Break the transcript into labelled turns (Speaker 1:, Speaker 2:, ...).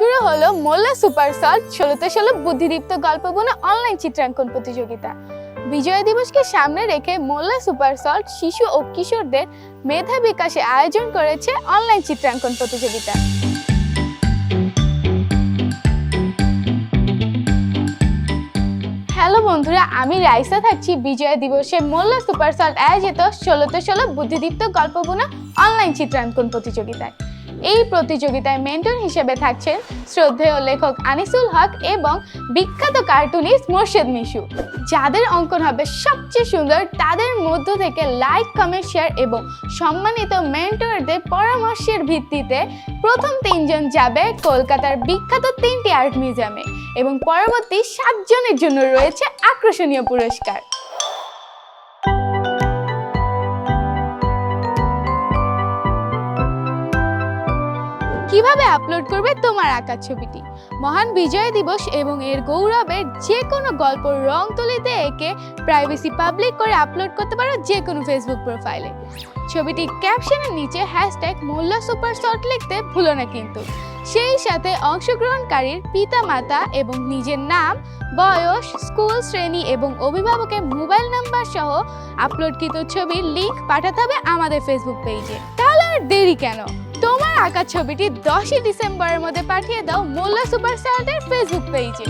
Speaker 1: হলো মোল্লা super salt ষোলোতে ষোলো বুদ্ধিদীপ্ত গল্প বনে অনলাইন চিত্রাঙ্কন প্রতিযোগিতা। বিজয় দিবসকে সামনে রেখে মোল্লা সুপার সল্ট শিশু ও কিশোরদের মেধা বিকাশে আয়োজন করেছে অনলাইন চিত্রাঙ্কন প্রতিযোগিতা। হ্যালো বন্ধুরা, আমি রাইসা থাকছি। বিজয় দিবসে মোল্লা সুপার সল্ট আয়োজিত ষোলোতে ষোলো বুদ্ধিদীপ্ত গল্প বোনা অনলাইন চিত্রাঙ্কন প্রতিযোগিতায়। এই প্রতিযোগিতায় মেন্টর হিসেবে থাকছেন শ্রদ্ধেয় লেখক আনিসুল হক এবং বিখ্যাত কার্টুনিস্ট মোর্শেদ মিশু। যাদের অঙ্কন হবে সবচেয়ে সুন্দর, তাদের মধ্য থেকে লাইক কমেন্ট শেয়ার এবং সম্মানিত মেন্টরদের পরামর্শের ভিত্তিতে প্রথম তিনজন যাবে কলকাতার বিখ্যাত তিনটি আর্ট মিউজিয়ামে এবং পরবর্তী সাতজনের জন্য রয়েছে আকর্ষণীয় পুরস্কার। কীভাবে আপলোড করবে তোমার আঁকা ছবিটি? মহান বিজয় দিবস এবং এর গৌরবের যে কোনো গল্প রং তুলিতে এঁকে প্রাইভেসি পাবলিক করে আপলোড করতে পারো যে কোনো ফেসবুক প্রোফাইলে ছবিটি ক্যাপশনের নিচে হ্যাশট্যাগ মোল্লা সুপার শট লিখতে ভুলো না কিন্তু। সেই সাথে অংশগ্রহণকারীর পিতামাতা এবং নিজের নাম, বয়স স্কুল শ্রেণি এবং অভিভাবকের মোবাইল নাম্বার সহ আপলোডকৃত ছবির লিংক পাঠাতে হবে আমাদের ফেসবুক পেজে তাহলে আর দেরি কেন? তোমার আঁকা ছবিটি দশই ডিসেম্বরের মধ্যে পাঠিয়ে দাও মোল্লা সুপার ফেসবুক পেজে